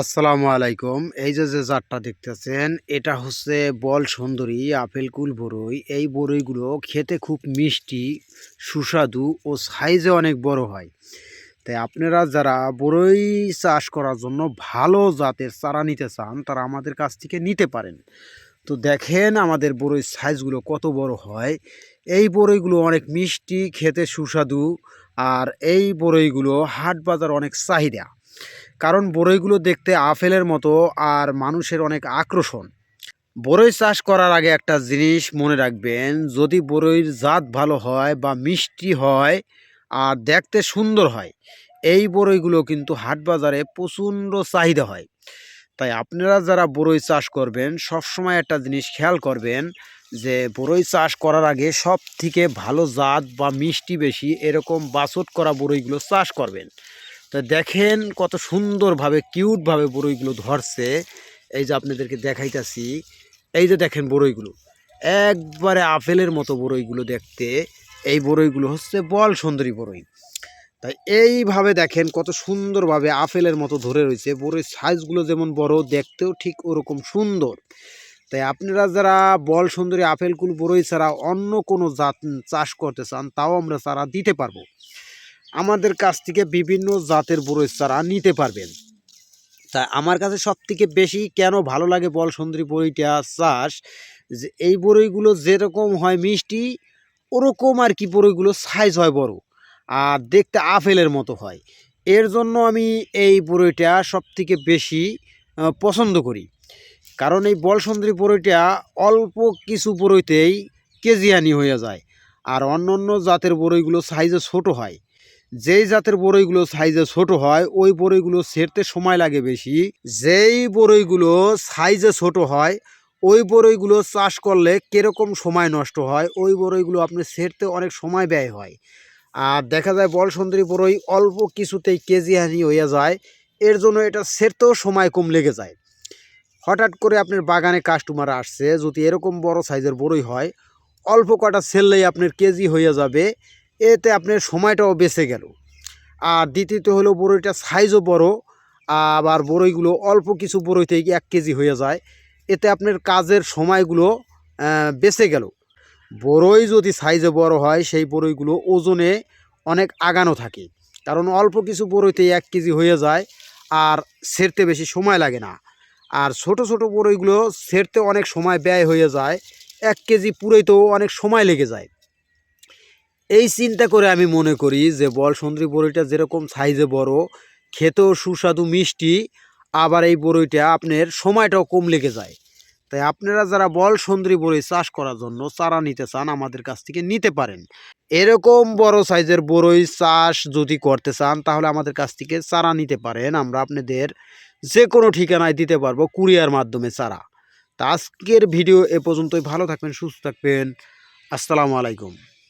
আসসালামু আলাইকুম। এই যে যে জারটা দেখতেছেন, এটা হচ্ছে বল সুন্দরী আপেল কুল বরই। এই বরইগুলো খেতে খুব মিষ্টি, সুস্বাদু ও সাইজে অনেক বড় হয়। তাই আপনারা যারা বরই চাষ করার জন্য ভালো জাতের চারা নিতে চান, তারা আমাদের কাছ থেকে নিতে পারেন। তো দেখেন আমাদের বরই সাইজগুলো কত বড় হয়। এই বরইগুলো অনেক মিষ্টি, খেতে সুস্বাদু, আর এই বরইগুলো হাট বাজার অনেক চাহিদা। কারণ বরইগুলো দেখতে আপেলের মতো আর মানুষের অনেক আকর্ষণ। বরই চাষ করার আগে একটা জিনিস মনে রাখবেন, যদি বরইর জাত ভালো হয় বা মিষ্টি হয় আর দেখতে সুন্দর হয়, এই বরইগুলো কিন্তু হাট বাজারে প্রচণ্ড চাহিদা হয়। তাই আপনারা যারা বরই চাষ করবেন, সবসময় একটা জিনিস খেয়াল করবেন যে বরই চাষ করার আগে সব থেকে ভালো জাত বা মিষ্টি বেশি এরকম বাছট করা বরইগুলো চাষ করবেন। তো দেখেন কত সুন্দরভাবে, কিউটভাবে বড়ইগুলো ধরছে। এই যে আপনাদেরকে দেখাইতাছি, এই যে দেখেন বড়ইগুলো। একবারে আপেলের মতো বড়ইগুলো দেখতে। এই বড়ইগুলো হচ্ছে বল সুন্দরী বড়ই। তাই এইভাবে দেখেন কত সুন্দরভাবে আপেলের মতো ধরে রয়েছে। বড়ই সাইজগুলো যেমন বড়, দেখতেও ঠিক ওরকম সুন্দর। তাই আপনারা যারা বল সুন্দরী আপেলগুলো বড়ই ছাড়া অন্য কোনো জাত চাষ করতে চান, তাও আমরা চারা দিতে পারব। আমাদের কাছ থেকে বিভিন্ন জাতের বরই চারা নিতে পারবেন। তা আমার কাছে সব থেকে বেশি কেন ভালো লাগে বল সুন্দরী বড়িটা চাষ? যে এই বড়ইগুলো যেরকম হয় মিষ্টি, ওরকম আর কি বড়ইগুলো সাইজ হয় বড়। আর দেখতে আপেলের মতো হয়। এর জন্য আমি এই বড়ইটা সব থেকে বেশি পছন্দ করি। কারণ এই বল সুন্দরী বড়ইটা অল্প কিছু বড়ইতেই কেজিয়ানি হয়ে যায়। আর অন্য অন্য জাতের বড়ইগুলো সাইজে ছোট হয়। যেই জাতের বড়ইগুলো সাইজে ছোট হয়, ওই বড়ইগুলো সেরতে সময় লাগে বেশি। যেই বড়ইগুলো সাইজে ছোট হয়, ওই বড়ইগুলো চাষ করলে কীরকম সময় নষ্ট হয়, ওই বড়ইগুলো আপনি সেরতে অনেক সময় ব্যয় হয়। আর দেখা যায় বল সুন্দরী বড়ই অল্প কিছুতেই কেজি হানি হয়ে যায়, এর জন্য এটা সেরতেও সময় কম লেগে যায়। হঠাৎ করে আপনার বাগানে কাস্টমার আসছে, যদি এরকম বড় সাইজের বড়ই হয়, অল্প কটা সেললেই আপনার কেজি হয়ে যাবে। এতে আপনার সময়টাও বেঁচে গেল। আর দ্বিতীয়ত হলো বড়ইটা সাইজও বড়, আবার বড়ইগুলো অল্প কিছু বড়ইতে এক কেজি হয়ে যায়। এতে আপনার কাজের সময়গুলো বেঁচে গেল। বড়ই যদি সাইজে বড় হয়, সেই বড়ইগুলো ওজনে অনেক আগানো থাকে। কারণ অল্প কিছু বড়ইতে এক কেজি হয়ে যায়, আর সেরতে বেশি সময় লাগে না। আর ছোট ছোট বড়ইগুলো সেরতে অনেক সময় ব্যয় হয়ে যায়, এক কেজি পুরোইতেও অনেক সময় লেগে যায়। এই চিন্তা করে আমি মনে করি যে বল সুন্দরী বড়ইটা যেরকম সাইজে বড়, খেতেও সুস্বাদু, মিষ্টি, আবার এই বড়ইটা আপনার সময়টাও কম লেগে যায়। তাই আপনারা যারা বল সুন্দরী বড়ই চাষ করার জন্য চারা নিতে চান, আমাদের কাছ থেকে নিতে পারেন। এরকম বড় সাইজের বড়ই চাষ যদি করতে চান, তাহলে আমাদের কাছ থেকে চারা নিতে পারেন। আমরা আপনাদের যে কোনো ঠিকানায় দিতে পারব কুরিয়ার মাধ্যমে চারা। তা আজকের ভিডিও এ পর্যন্তই। ভালো থাকবেন, সুস্থ থাকবেন। আসসালামু আলাইকুম।